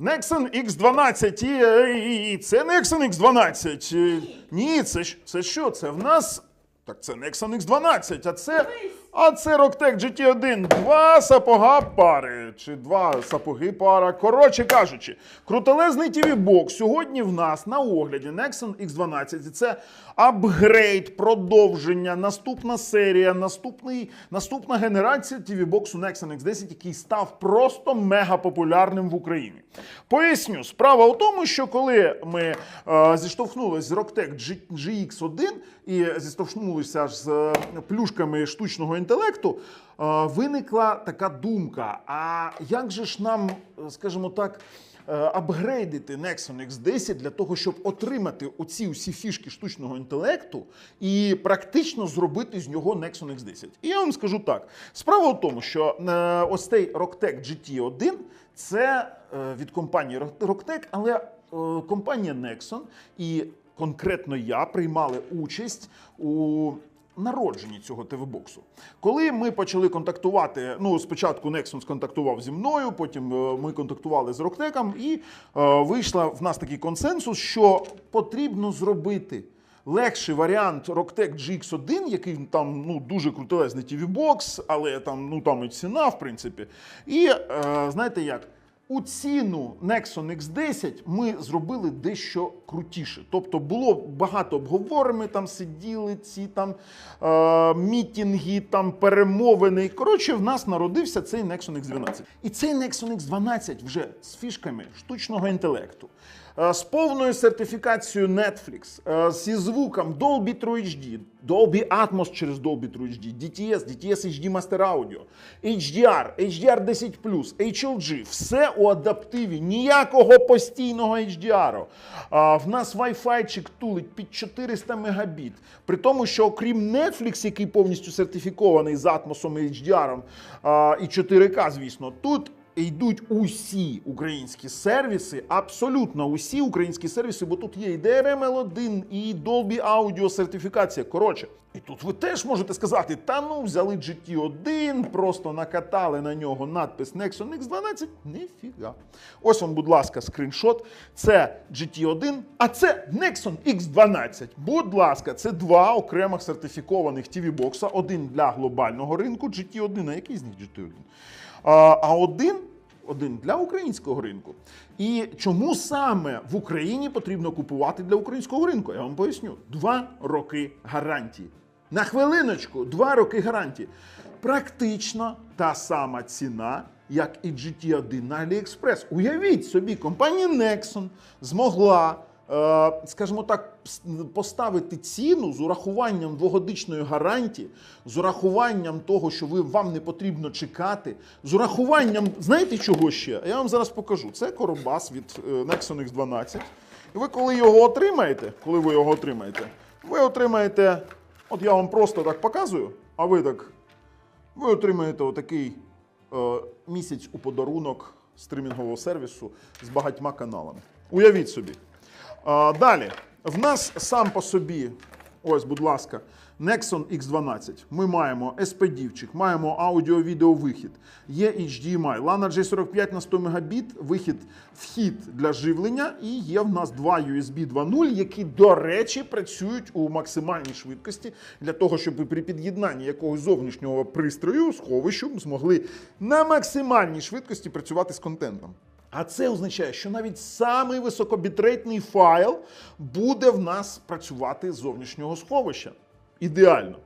Nexon X12. І, і, і це Nexon X12. Е, Ні, це, ж- це що? Це в нас. Так це Nexon X12, а це. А це Rocktec GT1. Два сапога пари. Чи два сапоги пара. Коротше кажучи, крутелезний tv бокс сьогодні в нас на огляді Nexon X12. І це апгрейд, продовження, наступна серія, наступний, наступна генерація tv боксу Nexon X10, який став просто мега популярним в Україні. Поясню, справа у тому, що коли ми е, зіштовхнулися з Rocktec G- GX1 і зіштовхнулися з е, плюшками штучного інтелекту, е, виникла така думка: а як же ж нам, е, скажімо так, е, апгрейдити Nexon X10 для того, щоб отримати оці усі фішки штучного інтелекту і практично зробити з нього Nexon X10. І я вам скажу так: справа в тому, що ось цей Rocktec GT1 це від компанії Rocktec, але компанія Nexon і конкретно я приймали участь у народженні цього ТВ-боксу. Коли ми почали контактувати, ну спочатку Nexon сконтактував зі мною, потім е, ми контактували з Рокнеком, і е, вийшла в нас такий консенсус, що потрібно зробити. Легший варіант Rocktec GX1, який там ну дуже крутелезний TV-бокс, але там ну там і ціна, в принципі. І е, знаєте як? У ціну Nexon X10 ми зробили дещо крутіше. Тобто було багато обговорень, ми там сиділи, ці там е, мітінги, там перемовини. Коротше, в нас народився цей Nexon X12. І цей Nexon X12 вже з фішками штучного інтелекту. Е, З повною сертифікацією Netflix, е, зі звуком Dolby 3 HD, Dolby Atmos через Dolby 3 HD, DTS, DTS HD Master Audio, HDR, HDR 10 HLG, все у адаптиві, ніякого постійного HDR. А, в нас Wi-Fi тулить під 400 мегабіт. При тому, що окрім Netflix, який повністю сертифікований з Atmos і HDR, а, і 4К, звісно, тут йдуть усі українські сервіси, абсолютно усі українські сервіси, бо тут є і DRM-L1, і Dolby Audio сертифікація. Коротше, і тут ви теж можете сказати: та ну взяли GT1, просто накатали на нього надпис Nexon X12. Ніфіга. Ось вам, будь ласка, скріншот. Це GT1, а це Nexon X12. Будь ласка, це два окремих сертифікованих TV-бокса. Один для глобального ринку GT1, а який з них GT1? А, а один, один для українського ринку. І чому саме в Україні потрібно купувати для українського ринку? Я вам поясню: два роки гарантії. На хвилиночку, два роки гарантії. Практично та сама ціна, як і GT1 на AliExpress. Уявіть собі, компанія Nexon змогла скажімо так, поставити ціну з урахуванням двогодичної гарантії, з урахуванням того, що ви, вам не потрібно чекати, з урахуванням, знаєте чого ще? Я вам зараз покажу. Це коробас від е, Nexon X12. І ви, коли його отримаєте, коли ви його отримаєте, ви отримаєте, от я вам просто так показую, а ви так ви отримаєте отакий е, місяць у подарунок стримінгового сервісу з багатьма каналами. Уявіть собі. Далі, в нас сам по собі, ось, будь ласка, Nexon X12. Ми маємо SPD-вчик, маємо аудіо-відео вихід, є HDMI, LAN J45 на 100 Мбіт, вихід, вхід для живлення, і є в нас два USB 2.0, які, до речі, працюють у максимальній швидкості для того, щоб при під'єднанні якогось зовнішнього пристрою, сховищу, змогли на максимальній швидкості працювати з контентом. А це означає, що навіть самий високобітрейтний файл буде в нас працювати з зовнішнього сховища. Ідеально.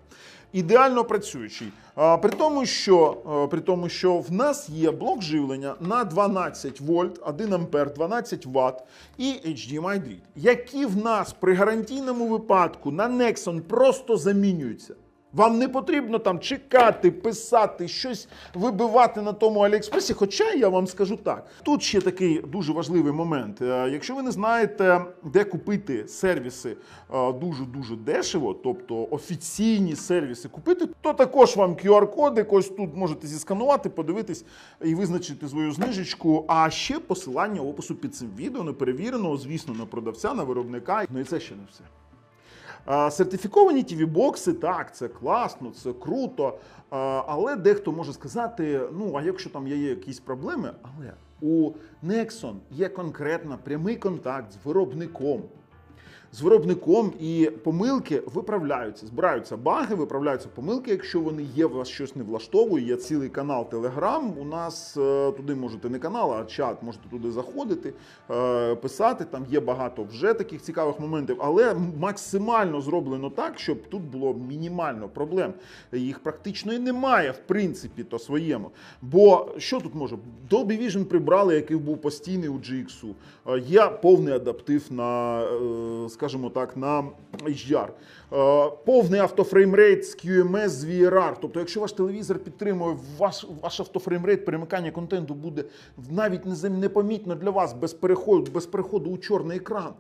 Ідеально працюючий. При тому, що, при тому, що в нас є блок живлення на 12 вольт, 1 ампер, 12 Вт і HDMI дріт, які в нас при гарантійному випадку на Nexon просто замінюються. Вам не потрібно там чекати, писати, щось вибивати на тому Аліекспресі. Хоча я вам скажу так: тут ще такий дуже важливий момент. Е, Якщо ви не знаєте, де купити сервіси дуже дуже дешево, тобто офіційні сервіси купити, то також вам QR-кодик, ось тут можете зісканувати, подивитись і визначити свою знижечку. А ще посилання опису під цим відео неперевіреного, звісно, на продавця, на виробника. Ну і це ще не все. Сертифіковані tv бокси так, це класно, це круто. Але дехто може сказати: ну, а якщо там є якісь проблеми, але У Nexon є конкретно прямий контакт з виробником. З виробником і помилки виправляються. Збираються баги, виправляються помилки. Якщо вони є, вас щось не влаштовує. Є цілий канал Telegram. У нас е, туди можете не канал, а чат, можете туди заходити, е, писати. Там є багато вже таких цікавих моментів, але максимально зроблено так, щоб тут було мінімально проблем. Їх практично і немає, в принципі, то своєму. Бо що тут може? Dolby Vision прибрали, який був постійний у GX. Е, Є повний адаптив на, скажімо так, на HDR. Е, Повний автофреймрейт з QMS з VRR. Тобто, якщо ваш телевізор підтримує ваш, ваш автофреймрейт, перемикання контенту буде навіть непомітно для вас без переходу, без переходу у чорний екран.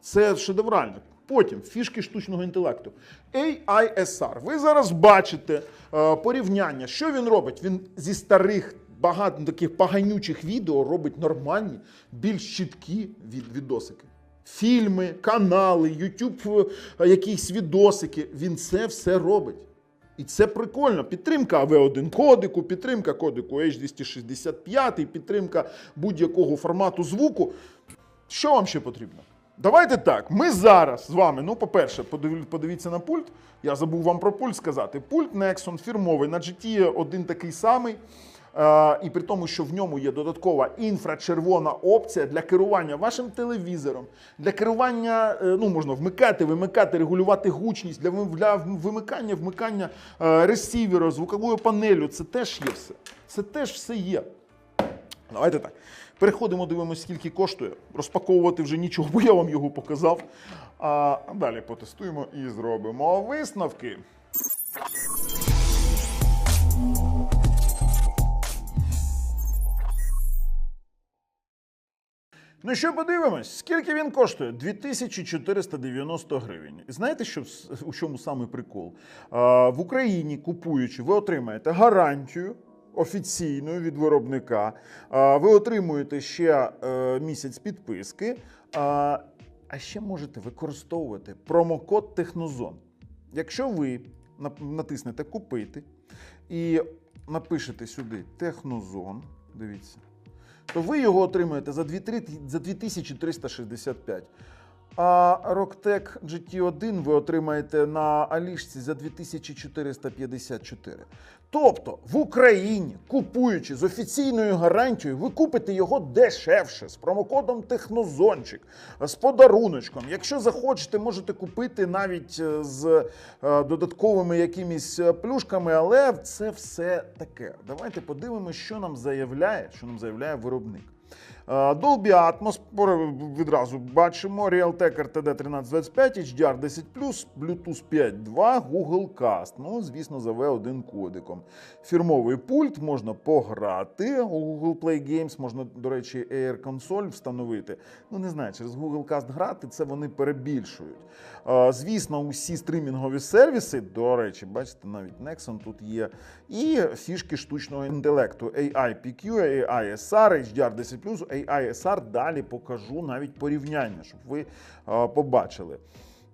Це шедеврально. Потім фішки штучного інтелекту. AISR. Ви зараз бачите е, порівняння. Що він робить? Він зі старих багато таких поганючих відео робить нормальні, більш чіткі від, відосики. Фільми, канали, YouTube, е, якісь відосики. Він це все робить. І це прикольно. Підтримка AV1 кодику, підтримка кодику H265, підтримка будь-якого формату звуку. Що вам ще потрібно? Давайте так. Ми зараз з вами. Ну, по-перше, подив- подивіться на пульт. Я забув вам про пульт сказати. Пульт Nexon фірмовий на GT один такий самий. Е, і при тому, що в ньому є додаткова інфрачервона опція для керування вашим телевізором, для керування, е, ну можна вмикати, вимикати, регулювати гучність, для, для вмикання, вмикання е, ресівера, звуковою панелю. Це теж є все. Це теж все є. Давайте так. Переходимо, дивимося, скільки коштує. Розпаковувати вже нічого, бо я вам його показав. А далі потестуємо і зробимо висновки. Ну що подивимось, скільки він коштує? 2490 гривень. І знаєте, що у чому саме прикол? В Україні, купуючи, ви отримаєте гарантію офіційну від виробника. Ви отримуєте ще е, місяць підписки. А ще можете використовувати промокод Технозон. Якщо ви натиснете Купити і напишете сюди Технозон, дивіться то ви його отримаєте за 2365. А Rocktec GT1 ви отримаєте на Алішці за 2454. Тобто в Україні, купуючи з офіційною гарантією, ви купите його дешевше з промокодом Технозончик, з подаруночком. Якщо захочете, можете купити навіть е, з е, додатковими якимись е, плюшками, але це все таке. Давайте подивимося, що нам заявляє, що нам заявляє виробник. Dolby Atmos відразу бачимо. Realtek RTD 1325, HDR 10 Bluetooth 5.2, Google Cast. Ну, звісно, за V1 кодиком. Фірмовий пульт можна пограти. У Google Play Games можна, до речі, Air Console встановити. Ну, не знаю, через Google Cast грати це вони перебільшують. Звісно, усі стрімінгові сервіси, до речі, бачите, навіть Nexon тут є. І фішки штучного інтелекту AI-PQ, AI-SR, HDR 10 AI-SR. Далі покажу навіть порівняння, щоб ви побачили.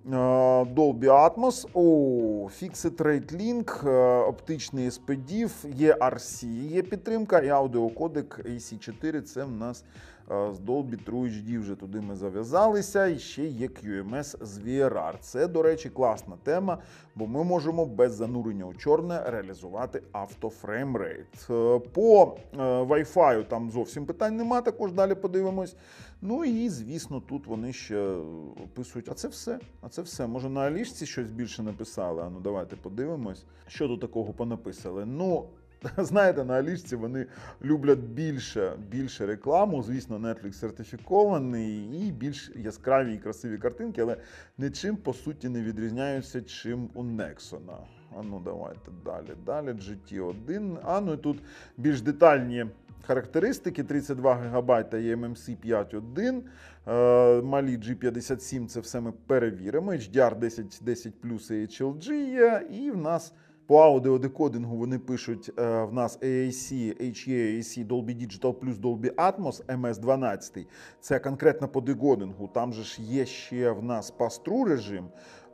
Dolby Atmos, о, Fixed Rate Link, е, оптичний SPDIF, є RC, є підтримка, і аудіокодек AC4. Це в нас з Dolby True HD вже туди ми зав'язалися. І ще є QMS з VRR. Це, до речі, класна тема, бо ми можемо без занурення у чорне реалізувати автофреймрейт. Е, По е, Wi-Fi там зовсім питань нема, також далі подивимось. Ну і звісно, тут вони ще описують. А це все. А це все. Може на Алішці щось більше написали. А ну давайте подивимось, що тут такого понаписали. Ну. Знаєте, на Алішці вони люблять більше, більше рекламу. Звісно, Netflix сертифікований і більш яскраві і красиві картинки, але нічим по суті не відрізняються, чим у Nexon. А ну давайте далі. Далі GT1. А ну і тут більш детальні характеристики: 32 ГБ і MMC 5.1. Е, Малі G57, це все ми перевіримо. HDR 10, 10 і HLG є. І в нас По аудіодекодингу вони пишуть е, в нас AAC, HEAC, Dolby Digital plus Dolby Atmos MS12. Це конкретно по декодингу. Там же ж є ще в нас пастру режим.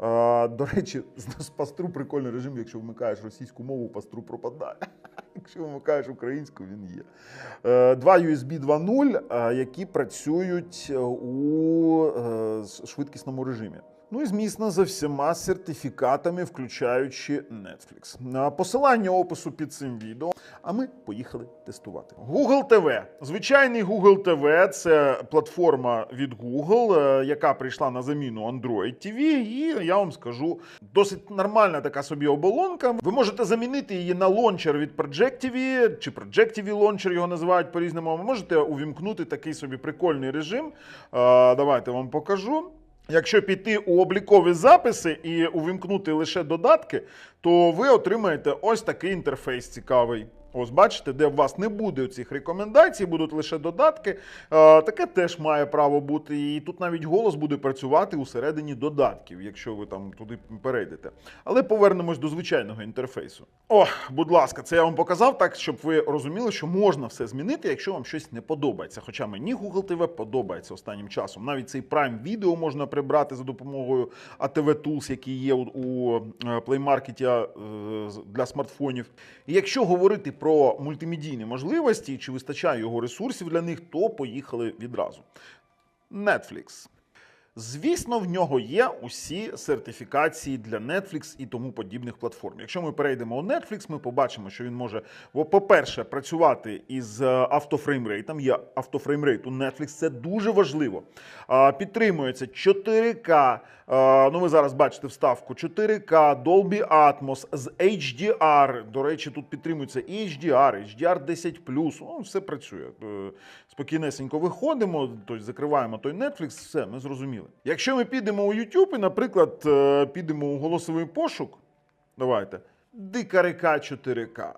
Е, До речі, з пастру прикольний режим, якщо вмикаєш російську мову, пастру пропадає. Якщо вмикаєш українську, він є. Е, Два USB 2.0, е, які працюють у швидкісному режимі. Ну і змісно за всіма сертифікатами, включаючи Netflix. Посилання опису під цим відео. А ми поїхали тестувати. Google TV. Звичайний Google TV – це платформа від Google, е, яка прийшла на заміну Android TV. І я вам скажу, досить нормальна така собі оболонка. Ви можете замінити її на лончер від Project TV, чи Project TV лончер його називають по-різному. Ви можете увімкнути такий собі прикольний режим. Е, Давайте вам покажу. Якщо піти у облікові записи і увімкнути лише додатки, то ви отримаєте ось такий інтерфейс цікавий. Ось бачите, де у вас не буде цих рекомендацій, будуть лише додатки. Е, таке теж має право бути. І тут навіть голос буде працювати усередині додатків, якщо ви там туди перейдете. Але повернемось до звичайного інтерфейсу. О, будь ласка, це я вам показав так, щоб ви розуміли, що можна все змінити, якщо вам щось не подобається. Хоча мені Google TV подобається останнім часом. Навіть цей Prime Video можна прибрати за допомогою ATV Tools, які є у, у е, Play Market е, для смартфонів. І якщо говорити про мультимедійні можливості, чи вистачає його ресурсів для них, то поїхали відразу. Netflix. Звісно, в нього є усі сертифікації для Netflix і тому подібних платформ. Якщо ми перейдемо у Netflix, ми побачимо, що він може, по-перше, працювати із е, автофреймрейтом. Є автофреймрейт у Netflix, це дуже важливо. Підтримується 4К. е, Ну, ви зараз бачите вставку 4К, Dolby Atmos з HDR. До речі, тут підтримується і HDR, HDR 10 ну, все працює. Е, Спокійнесенько виходимо, тобто закриваємо той Netflix, все, ми зрозуміли. Якщо ми підемо у YouTube і, наприклад, е, підемо у голосовий пошук, давайте, дика река 4К.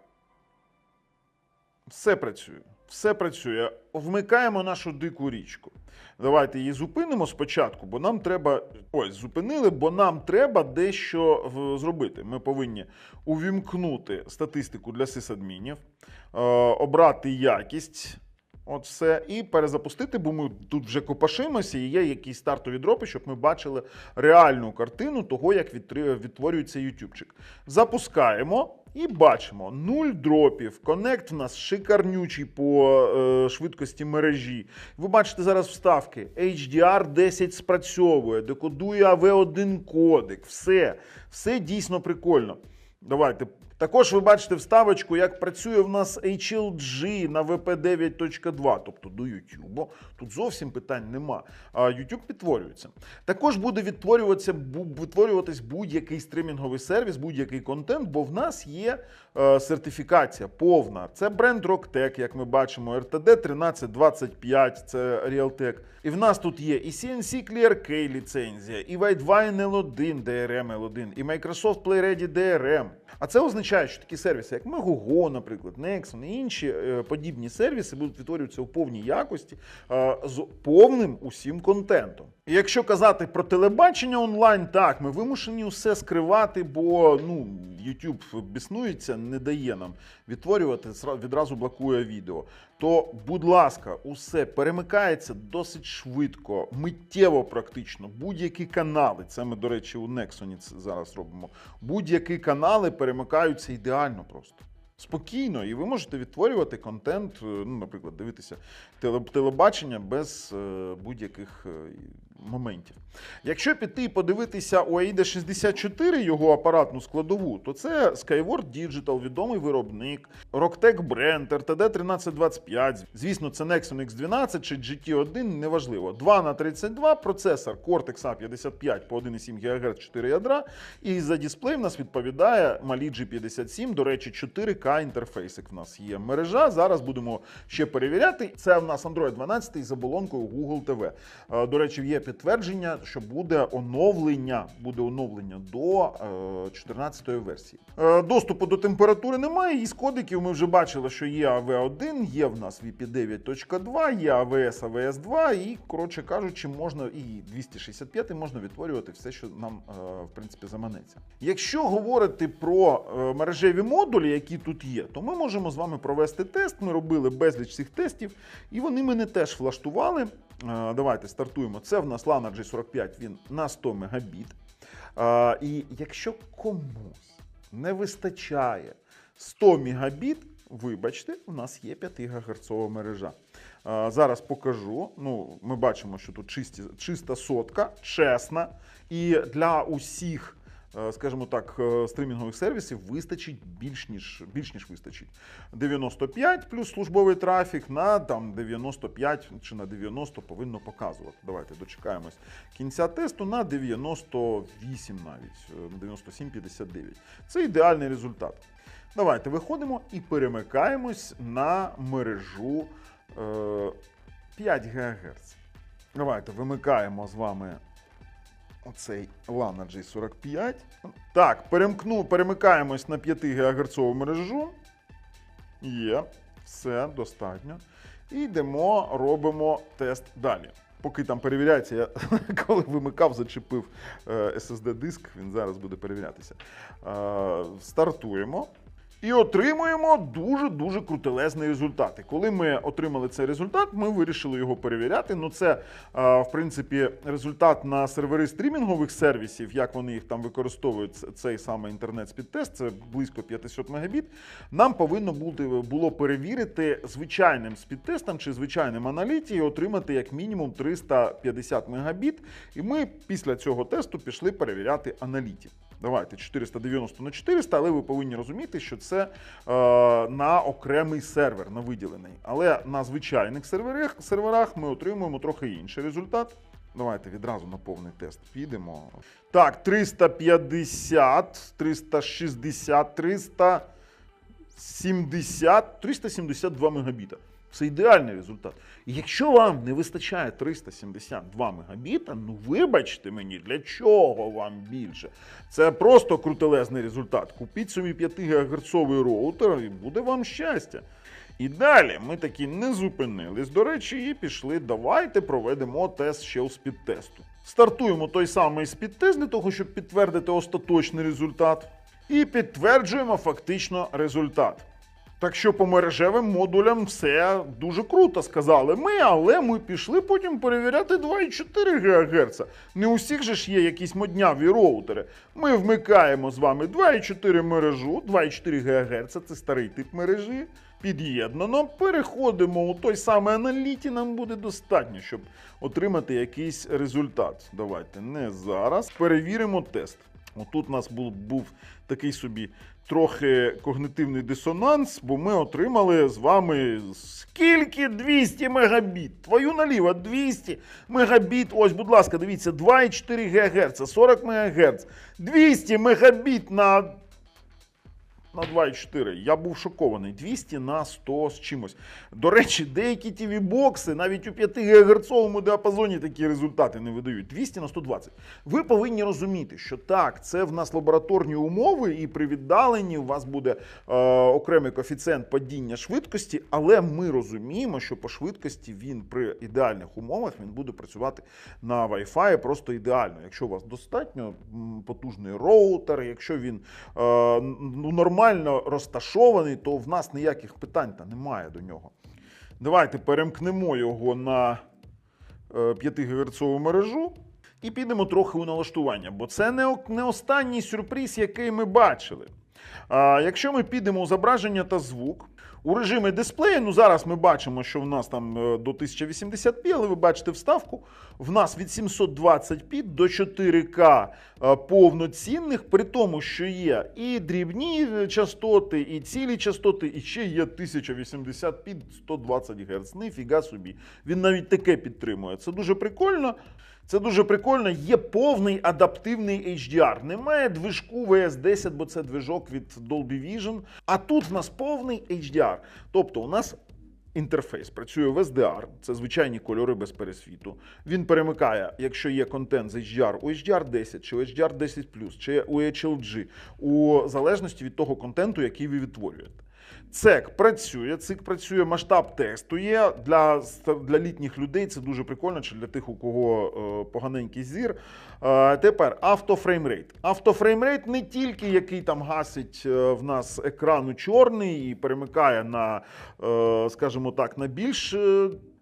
Все працює. Все працює. Вмикаємо нашу дику річку. Давайте її зупинимо спочатку, бо нам треба. Ось, зупинили, бо нам треба дещо в- зробити. Ми повинні увімкнути статистику для сисадмінів, е, обрати якість. От все, і перезапустити, бо ми тут вже копашимося, і є якісь стартові дропи, щоб ми бачили реальну картину того, як відтворюється ютубчик. Запускаємо і бачимо нуль дропів. Коннект в нас шикарнючий по е, швидкості мережі. Ви бачите зараз вставки. HDR 10 спрацьовує, декодує AV1 кодек. Все, все дійсно прикольно. Давайте. Також ви бачите вставочку, як працює в нас HLG на VP9.2, тобто до YouTube. Тут зовсім питань нема. А YouTube підтворюється. Також буде відтворюватися, відтворюватись будь-який стримінговий сервіс, будь-який контент, бо в нас є е, сертифікація повна. Це бренд Rocktech, як ми бачимо, RTD 1325, це Realtek. І в нас тут є і CNC Clear K ліцензія, і Widevine L1 DRM L1, і Microsoft PlayReady DRM. А це означає, що такі сервіси, як Megogo, наприклад, Nexon і інші е, подібні сервіси будуть відтворюватися у повній якості е, з повним усім контентом. Якщо казати про телебачення онлайн, так, ми вимушені усе скривати, бо ну, YouTube біснується, не дає нам відтворювати, відразу блокує відео. То, будь ласка, усе перемикається досить швидко, миттєво практично. Будь-які канали, це ми, до речі, у Нексоні зараз робимо. Будь-які канали перемикаються ідеально просто. Спокійно, і ви можете відтворювати контент, е, ну, наприклад, дивитися теле- телебачення без е, будь-яких моментів. Якщо піти і подивитися у AIDA 64 його апаратну складову, то це Skyward Digital, відомий виробник, Rocktech бренд, RTD 1325. Звісно, це Nexon X12 чи GT1, неважливо. 2 на 32 процесор Cortex A55 по 1,7 ГГц 4 ядра. І за дисплей в нас відповідає Mali G57. До речі, 4К інтерфейсик в нас є. Мережа. Зараз будемо ще перевіряти. Це в нас Android 12 з оболонкою Google TV. Е, До речі, є підтвердження, що буде оновлення, буде оновлення до е, 14-ї версії. Е, доступу до температури немає. Із кодиків ми вже бачили, що є AV1, є в нас VP9.2, є AVS, AVS 2, і, коротше кажучи, можна і 265 можна відтворювати все, що нам е, в принципі заманеться. Якщо говорити про е, мережеві модулі, які тут є, то ми можемо з вами провести тест. Ми робили безліч цих тестів, і вони мене теж влаштували. Е, Давайте стартуємо. Це в нас LAN G45, він на 100 мегабіт. Е, І якщо комусь не вистачає 100 мегабіт, вибачте, у нас є 5 ГГц мережа. Е, Зараз покажу. Ну, ми бачимо, що тут чисті, чиста сотка, чесна. І для усіх, скажімо так, е, стрімінгових сервісів вистачить більш ніж, більш ніж вистачить. 95 плюс службовий трафік на там 95 чи на 90 повинно показувати. Давайте дочекаємось кінця тесту на 98 навіть, е, на 97,59. Це ідеальний результат. Давайте виходимо і перемикаємось на мережу е, 5 ГГц. Давайте вимикаємо з вами оцей LAN G45. Так, перемкну, перемикаємось на 5 ГГц мережу. Є, все достатньо. І йдемо, робимо тест далі. Поки там перевіряється, я коли вимикав, зачепив е, SSD-диск, він зараз буде перевірятися. Е, Стартуємо. І отримуємо дуже-дуже крутелезний результат. І коли ми отримали цей результат, ми вирішили його перевіряти. Ну, це, в принципі, результат на сервери стрімінгових сервісів, як вони їх там використовують, цей саме інтернет-спідтест, це близько 500 мегабіт. Нам повинно бути, було перевірити звичайним спідтестом чи звичайним аналіті отримати як мінімум 350 мегабіт. І ми після цього тесту пішли перевіряти аналітів. Давайте 490 на 400, але ви повинні розуміти, що це е, на окремий сервер, на виділений. Але на звичайних серверах, серверах ми отримуємо трохи інший результат. Давайте відразу на повний тест підемо. Так, 350, 360, 370, 372 мегабіта. Це ідеальний результат. Якщо вам не вистачає 372 мегабіта, ну вибачте мені, для чого вам більше? Це просто крутелезний результат. Купіть собі 5 ГГц роутер і буде вам щастя. І далі ми таки не зупинились. До речі, і пішли. Давайте проведемо тест ще у спідтесту. Стартуємо той самий спідтест для того, щоб підтвердити остаточний результат. І підтверджуємо фактично результат. Так що по мережевим модулям все дуже круто сказали ми, але ми пішли потім перевіряти 2,4 ГГц. Не у всіх же ж є якісь модняві роутери. Ми вмикаємо з вами 2,4 мережу, 2,4 ГГц це старий тип мережі. Під'єднано, переходимо у той самий аналіті, нам буде достатньо, щоб отримати якийсь результат. Давайте не зараз. Перевіримо тест. Отут у нас був, був такий собі трохи когнитивний дисонанс, бо ми отримали з вами скільки 200 мегабіт. Твою наліво 200 мегабіт. Ось, будь ласка, дивіться, 2,4 ГГц, 40 МГц. 200 мегабіт на на 2,4. Я був шокований. 200 на 100 з чимось. До речі, деякі tv бокси навіть у 5 ГГц діапазоні такі результати не видають. 200 на 120. Ви повинні розуміти, що так, це в нас лабораторні умови, і при віддаленні у вас буде е, окремий коефіцієнт падіння швидкості, але ми розуміємо, що по швидкості він при ідеальних умовах він буде працювати на Wi-Fi просто ідеально. Якщо у вас достатньо потужний роутер, якщо він е, ну, нормально розташований, то в нас ніяких питань та немає до нього. Давайте перемкнемо його на е, 5 ГГц мережу і підемо трохи у налаштування, бо це не, останній сюрприз, який ми бачили. Якщо ми підемо у зображення та звук, у режимі дисплею, ну зараз ми бачимо, що в нас там е, до 1080p, але ви бачите вставку, в нас від 720p до 4К е, повноцінних, при тому, що є і дрібні е, частоти, і цілі частоти, і ще є 1080p 120 Гц. Ніфіга собі. Він навіть таке підтримує. Це дуже прикольно. Це дуже прикольно. Є повний адаптивний HDR. Немає движку VS10, бо це движок від Dolby Vision. А тут в нас повний HDR. Тобто у нас інтерфейс працює в SDR, це звичайні кольори без пересвіту. Він перемикає, якщо є контент з HDR у HDR 10 чи у HDR 10 чи у HLG, у залежності від того контенту, який ви відтворюєте. Цек працює, цик працює, масштаб тесту є для, для літніх людей. Це дуже прикольно, чи для тих, у кого е, поганенький зір. Е, тепер автофреймрейт. Автофреймрейт не тільки який там гасить е, в нас екрану чорний і перемикає на, е, скажімо так, на більш.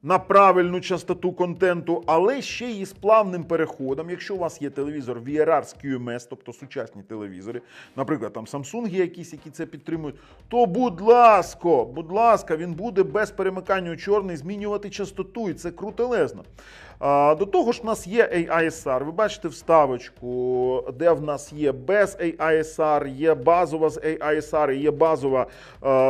На правильну частоту контенту, але ще й з плавним переходом. Якщо у вас є телевізор VRR з QMS, тобто сучасні телевізори, наприклад, там Samsung якісь, які це підтримують, то будь ласка, будь ласка, він буде без перемикання у чорний змінювати частоту, і це крутелезно. А, до того ж, в нас є AISR. Ви бачите вставочку, де в нас є без AISR, є базова з AISR, є базова,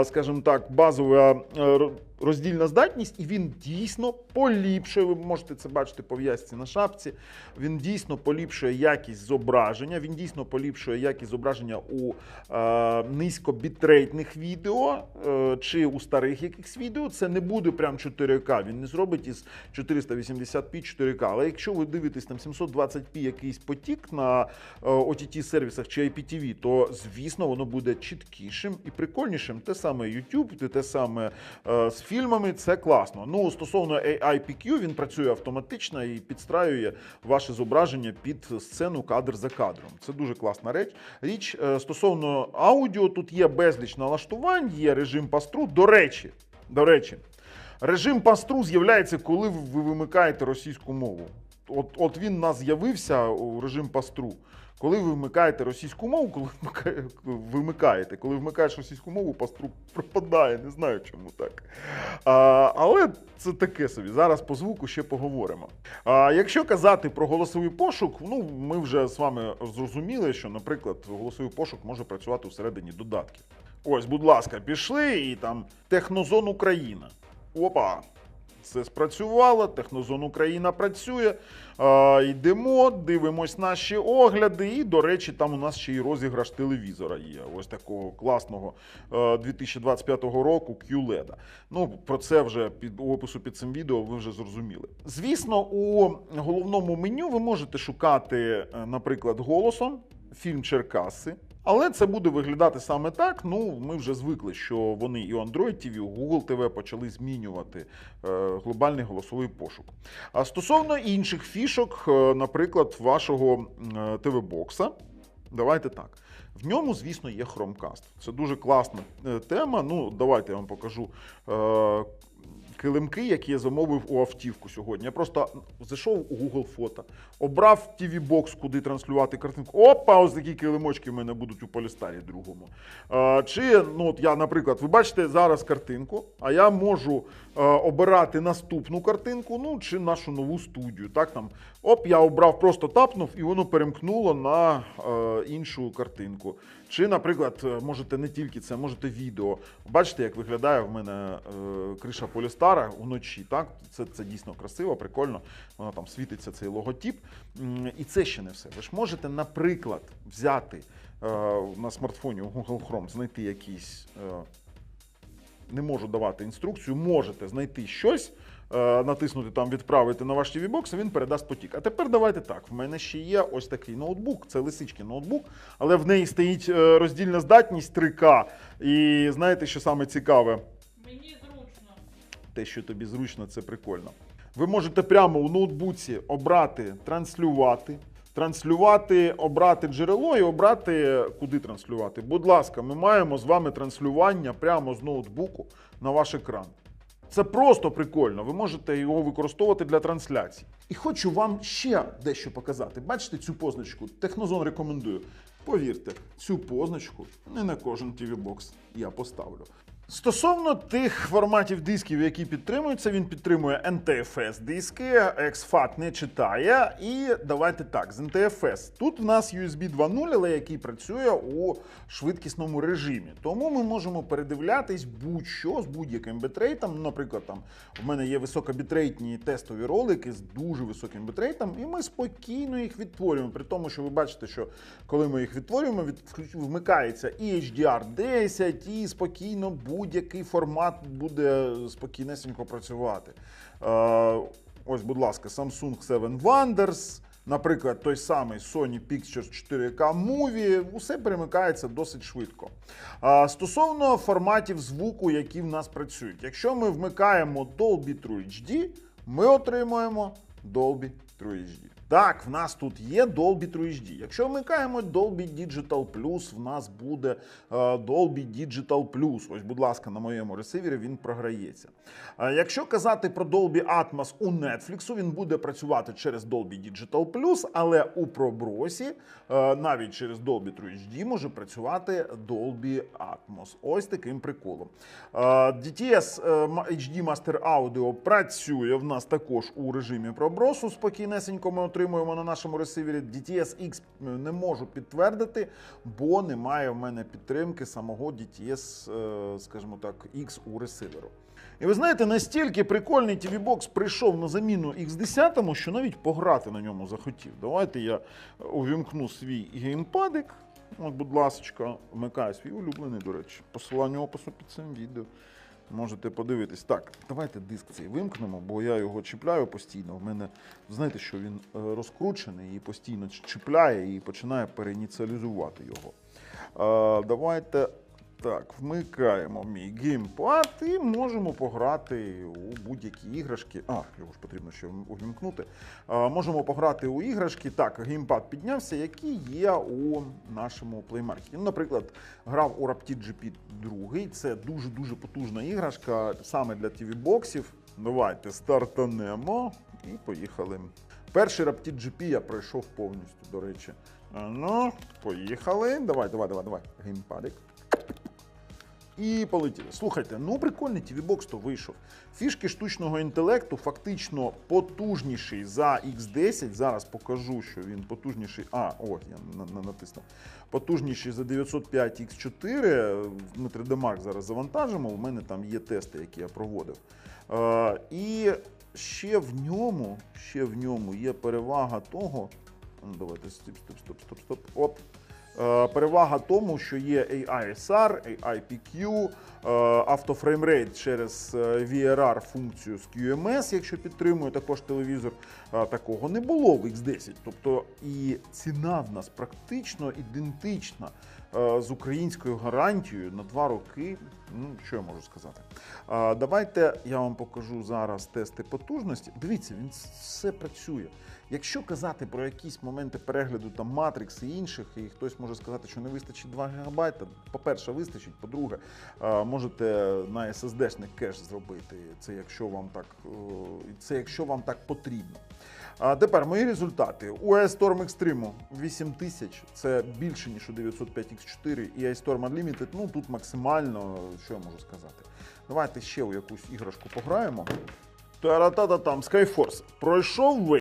скажімо так, базова е, роздільна здатність, і він дійсно поліпшує. Ви можете це бачити по в'язці на шапці. Він дійсно поліпшує якість зображення. Він дійсно поліпшує якість зображення у е, низькобітрейтних відео е, чи у старих якихось відео. Це не буде прям 4К. Він не зробить із 480p 4К. Але якщо ви дивитесь там 720p якийсь потік на е, OTT сервісах чи IPTV, то звісно воно буде чіткішим і прикольнішим. Те саме YouTube, те саме е, фільмами. Це класно. Ну стосовно AIPQ, він працює автоматично і підстраює ваше зображення під сцену кадр за кадром. Це дуже класна реч. Річ Е, стосовно аудіо, тут є безліч налаштувань, є режим пастру. До речі, до речі, режим пастру з'являється, коли ви вимикаєте російську мову. От, от він нас з'явився у режим пастру. Коли ви вмикаєте російську мову, коли вимикаєте, коли вмикаєш російську мову, пастру пропадає. Не знаю, чому так. А, але це таке собі. Зараз по звуку ще поговоримо. А, якщо казати про голосовий пошук, ну ми вже з вами зрозуміли, що, наприклад, голосовий пошук може працювати всередині додатків. Ось, будь ласка, пішли і там Технозон Україна. Опа! Це спрацювало, Технозон Україна працює. А, йдемо, дивимось наші огляди. І, до речі, там у нас ще й розіграш телевізора є. Ось такого класного е, 2025 року QLED. Ну, про це вже під опису під цим відео ви вже зрозуміли. Звісно, у головному меню ви можете шукати, е, наприклад, голосом фільм Черкаси. Але це буде виглядати саме так. Ну, ми вже звикли, що вони і Android TV, і Google TV почали змінювати е, глобальний голосовий пошук. А стосовно інших фішок, е, наприклад, вашого ТВ-бокса, давайте так. В ньому, звісно, є Chromecast. Це дуже класна е, тема. Ну, давайте я вам покажу. Килимки, які я замовив у автівку сьогодні. Я просто зайшов у Google фото, обрав TV Box, куди транслювати картинку. Опа, ось такі килимочки в мене будуть у полістарі другому. Е, чи, ну от я, наприклад, ви бачите зараз картинку, а я можу обирати наступну картинку, ну чи нашу нову студію. Так там, оп, я обрав, просто тапнув, і воно перемкнуло на е, іншу картинку. Чи, наприклад, е, можете не тільки це, можете відео. Бачите, як виглядає в мене е, криша Полістара вночі. Так, це, це дійсно красиво, прикольно. Воно там світиться цей логотип. І це ще не все. Ви ж можете, наприклад, взяти е, на смартфоні у Google Chrome, знайти якийсь. Е, не можу давати інструкцію, можете знайти щось, е, натиснути там відправити на ваш TV-бокс, і він передасть потік. А тепер давайте так. В мене ще є ось такий ноутбук, це лисички ноутбук, але в неї стоїть е, роздільна здатність 3К. І знаєте, що саме цікаве? Мені зручно. те, що тобі зручно, це прикольно. Ви можете прямо у ноутбуці обрати транслювати, транслювати, обрати джерело і обрати, куди транслювати. Будь ласка, ми маємо з вами транслювання прямо з ноутбуку на ваш екран. Це просто прикольно. Ви можете його використовувати для трансляцій. І хочу вам ще дещо показати. Бачите цю позначку? Технозон рекомендую. Повірте, цю позначку не на кожен TV-бокс я поставлю. Стосовно тих форматів дисків, які підтримуються, він підтримує NTFS диски, XFAT не читає. І давайте так, з NTFS. Тут в нас USB 2.0, але який працює у швидкісному режимі. Тому ми можемо передивлятись будь-що з будь-яким бітрейтом. Наприклад, там в мене є високобітрейтні тестові ролики з дуже високим бітрейтом, і ми спокійно їх відтворюємо. При тому, що ви бачите, що коли ми їх відтворюємо, від, вмикається і HDR 10, і спокійно будь-який формат буде спокійнесенько працювати. Е, ось, будь ласка, Samsung 7 Wonders, наприклад, той самий Sony Pictures 4K Movie, усе перемикається досить швидко. А, стосовно форматів звуку, які в нас працюють, якщо ми вмикаємо Dolby True HD, ми отримуємо Dolby True HD. Так, в нас тут є Dolby True HD. Якщо вмикаємо Dolby Digital Plus, в нас буде е, Dolby Digital Plus. Ось, будь ласка, на моєму ресивері він програється. Е, якщо казати про Dolby Atmos у Netflix, він буде працювати через Dolby Digital Plus, але у пробросі е, навіть через Dolby True HD може працювати Dolby Atmos. Ось таким приколом. DTS HD Master Audio працює в нас також у режимі пробросу. Спокійнесенько ми на нашому ресивері. DTS X не можу підтвердити, бо немає в мене підтримки самого DTS, е, скажімо так, X у ресиверу. І ви знаєте, настільки прикольний TV Box прийшов на заміну X10, що навіть пограти на ньому захотів. Давайте я увімкну свій геймпадик. От, будь ласка, вмикаю свій улюблений, до речі, посилання опису під цим відео. Можете подивитись. Так, давайте диск цей вимкнемо, бо я його чіпляю постійно. У мене, знаєте, що він е, розкручений і постійно чіпляє і починає переініціалізувати його. Е, давайте так, вмикаємо мій геймпад і можемо пограти у будь-які іграшки. А, його ж потрібно ще увімкнути. А, можемо пограти у іграшки. Так, геймпад піднявся, які є у нашому плеймаркеті. Ну, наприклад, грав у Rapid GP 2. Це дуже-дуже потужна іграшка саме для TV-боксів. Давайте стартанемо і поїхали. Перший Rapid GP я пройшов повністю, до речі. Ну, поїхали. Давай, давай, давай, давай. Геймпадик. І полетіли. Слухайте, ну прикольний TV-бокс то вийшов. Фішки штучного інтелекту фактично потужніший за X10. Зараз покажу, що він потужніший. А, о, я на- на- натиснув. Потужніший за 905 X4. Ми 3D Mark зараз завантажимо. У мене там є тести, які я проводив. Е, і ще в ньому, ще в ньому є перевага того. Ну, давайте стоп, стоп, стоп, стоп, стоп. Оп. Е, Перевага тому, що є AISR, е, автофреймрейт через е, VRR функцію з QMS, якщо підтримує також телевізор. Такого не було в X10. Тобто і ціна в нас практично ідентична з українською гарантією на два роки. Ну, що я можу сказати? Е, Давайте я вам покажу зараз тести потужності. Дивіться, він все працює. Якщо казати про якісь моменти перегляду там Matrix і інших, і хтось може сказати, що не вистачить 2 ГБ, по-перше, вистачить, по-друге, е, можете на SSD-шний кеш зробити. Це якщо вам так, е, це якщо вам так потрібно. А тепер мої результати. У iStorm Extreme 8000, це більше, ніж у 905X4, і iStorm Unlimited, ну тут максимально, що я можу сказати. Давайте ще у якусь іграшку пограємо. Та-ра-та-та-там, Skyforce. Пройшов ви.